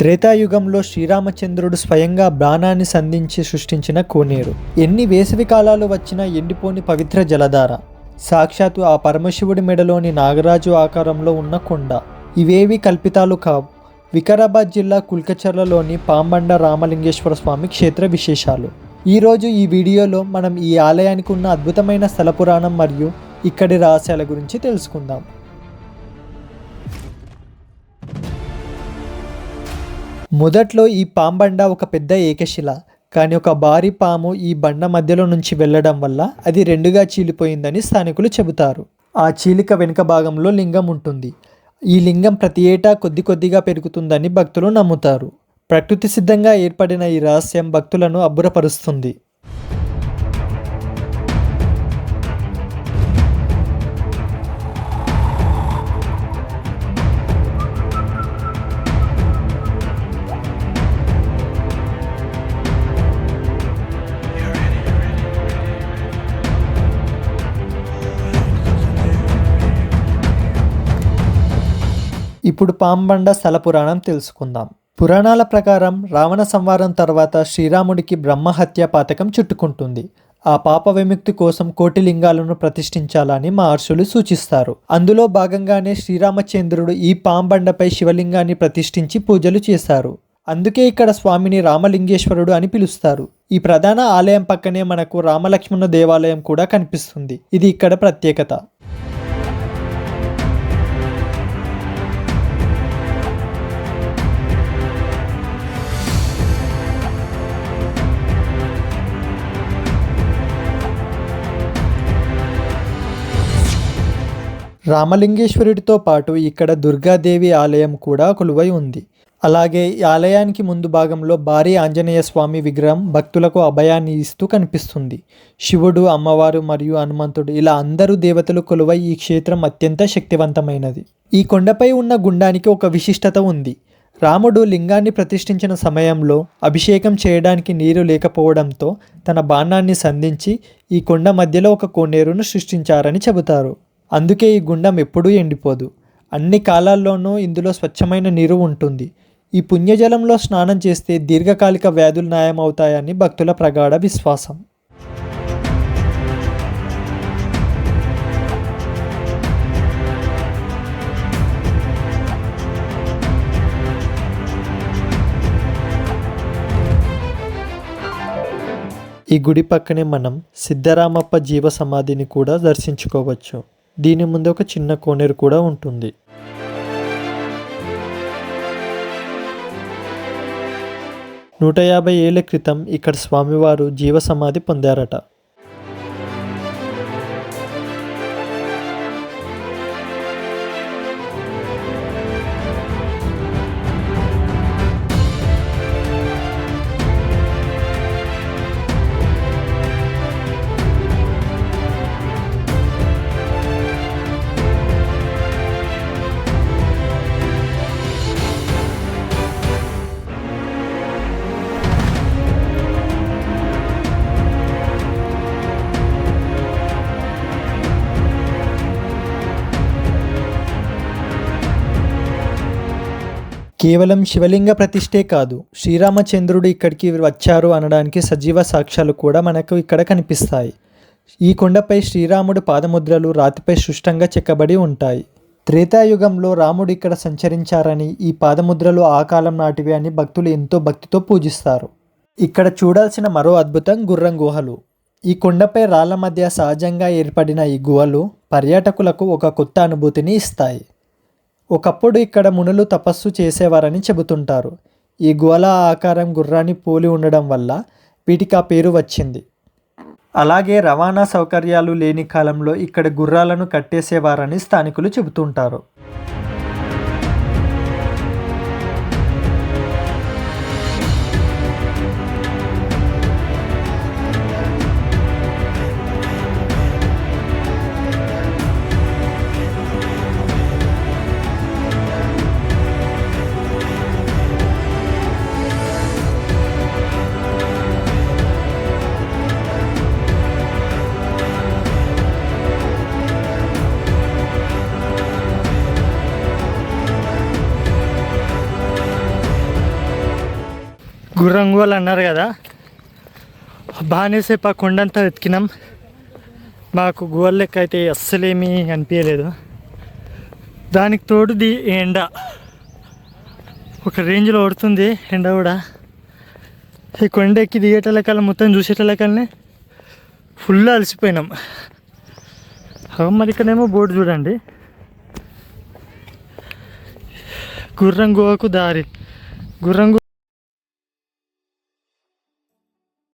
త్రేతాయుగంలో శ్రీరామచంద్రుడు స్వయంగా బాణాన్ని సంధించి సృష్టించిన కోనేరు. ఎన్ని వేసవి కాలాలు వచ్చినా ఎండిపోని పవిత్ర జలధార. సాక్షాత్తు ఆ పరమశివుడి మెడలోని నాగరాజు ఆకారంలో ఉన్న కొండ. ఇవేవి కల్పితాలు కావు. వికారాబాద్ జిల్లా కుల్కచర్లలోని పాంబండ రామలింగేశ్వర స్వామి క్షేత్ర విశేషాలు. ఈరోజు ఈ వీడియోలో మనం ఈ ఆలయానికి ఉన్న అద్భుతమైన స్థల పురాణం మరియు ఇక్కడి రహస్యాల గురించి తెలుసుకుందాం. మొదట్లో ఈ పాంబండ ఒక పెద్ద ఏకశిల కానీ ఒక భారీ పాము ఈ బండ మధ్యలో నుంచి వెళ్ళడం వల్ల అది రెండుగా చీలిపోయిందని స్థానికులు చెబుతారు. ఆ చీలిక వెనుక భాగంలో లింగం ఉంటుంది. ఈ లింగం ప్రతి ఏటా కొద్ది కొద్దిగా పెరుగుతుందని భక్తులు నమ్ముతారు. ప్రకృతి సిద్ధంగా ఏర్పడిన ఈ రహస్యం భక్తులను అబ్బురపరుస్తుంది. ఇప్పుడు పాంబండ స్థల పురాణం తెలుసుకుందాం. పురాణాల ప్రకారం రావణ సంవారం తర్వాత శ్రీరాముడికి బ్రహ్మహత్య పాతకం చుట్టుకుంటుంది. ఆ పాప విముక్తి కోసం కోటి లింగాలను ప్రతిష్ఠించాలని మహర్షులు సూచిస్తారు. అందులో భాగంగానే శ్రీరామచంద్రుడు ఈ పాంబండపై శివలింగాన్ని ప్రతిష్ఠించి పూజలు చేశారు. అందుకే ఇక్కడ స్వామిని రామలింగేశ్వరుడు అని పిలుస్తారు. ఈ ప్రధాన ఆలయం పక్కనే మనకు రామలక్ష్మణ దేవాలయం కూడా కనిపిస్తుంది. ఇది ఇక్కడ ప్రత్యేకత. రామలింగేశ్వరుడితో పాటు ఇక్కడ దుర్గాదేవి ఆలయం కూడా కొలువై ఉంది. అలాగే ఈ ఆలయానికి ముందు భాగంలో భారీ ఆంజనేయ స్వామి విగ్రహం భక్తులకు అభయాన్ని ఇస్తూ కనిపిస్తుంది. శివుడు అమ్మవారు మరియు హనుమంతుడు ఇలా అందరూ దేవతలు కొలువై ఈ క్షేత్రం అత్యంత శక్తివంతమైనది. ఈ కొండపై ఉన్న గుండానికి ఒక విశిష్టత ఉంది. రాముడు లింగాన్ని ప్రతిష్ఠించిన సమయంలో అభిషేకం చేయడానికి నీరు లేకపోవడంతో తన బాణాన్ని సంధించి ఈ కొండ మధ్యలో ఒక కోనేరును సృష్టించారని చెబుతారు. అందుకే ఈ గుండం ఎప్పుడూ ఎండిపోదు. అన్ని కాలాల్లోనూ ఇందులో స్వచ్ఛమైన నీరు ఉంటుంది. ఈ పుణ్యజలంలో స్నానం చేస్తే దీర్ఘకాలిక వ్యాధులు నయమవుతాయని భక్తుల ప్రగాఢ విశ్వాసం. ఈ గుడి పక్కనే మనం సిద్ధరామప్ప జీవ సమాధిని కూడా దర్శించుకోవచ్చు. దీని ముందు ఒక చిన్న కోనేరు కూడా ఉంటుంది. నూట యాభై ఏళ్ళ క్రితం ఇక్కడ స్వామివారు జీవ సమాధి పొందారట. కేవలం శివలింగ ప్రతిష్ఠే కాదు శ్రీరామచంద్రుడు ఇక్కడికి వచ్చారు అనడానికి సజీవ సాక్ష్యాలు కూడా మనకు ఇక్కడ కనిపిస్తాయి. ఈ కొండపై శ్రీరాముడు పాదముద్రలు రాతిపై సుష్టంగా చెక్కబడి ఉంటాయి. త్రేతాయుగంలో రాముడు ఇక్కడ సంచరించారని ఈ పాదముద్రలు ఆ కాలం నాటివి అని భక్తులు ఎంతో భక్తితో పూజిస్తారు. ఇక్కడ చూడాల్సిన మరో అద్భుతం గుర్రం గుహలు. ఈ కొండపై రాళ్ళ మధ్య సహజంగా ఏర్పడిన ఈ గుహలు పర్యాటకులకు ఒక కొత్త అనుభూతిని ఇస్తాయి. ఒకప్పుడు ఇక్కడ మునులు తపస్సు చేసేవారని చెబుతుంటారు. ఈ గోళ ఆకారం గుర్రాన్ని పోలి ఉండడం వల్ల వీటికి ఆ పేరు వచ్చింది. అలాగే రవాణా సౌకర్యాలు లేని కాలంలో ఇక్కడ గుర్రాలను కట్టేసేవారని స్థానికులు చెబుతుంటారు. గుర్రంగోలు అన్నారు కదా. బాగానేసేపు ఆ కొండంతా వెతికినాం. మాకు గోల్ లెక్క అయితే అస్సలేమీ అనిపించలేదు దానికి తోడు ది ఎండ. ఒక రేంజ్లో పడుతుంది ఎండ కూడా. ఈ కొండ ఎక్కి దిగేటలకల్లా మొత్తం చూసేటలకల్నే ఫుల్ అలసిపోయినాం. మరి ఇక్కడేమో బోర్డు చూడండి. గుర్రం గోవకు దారి. గుర్రం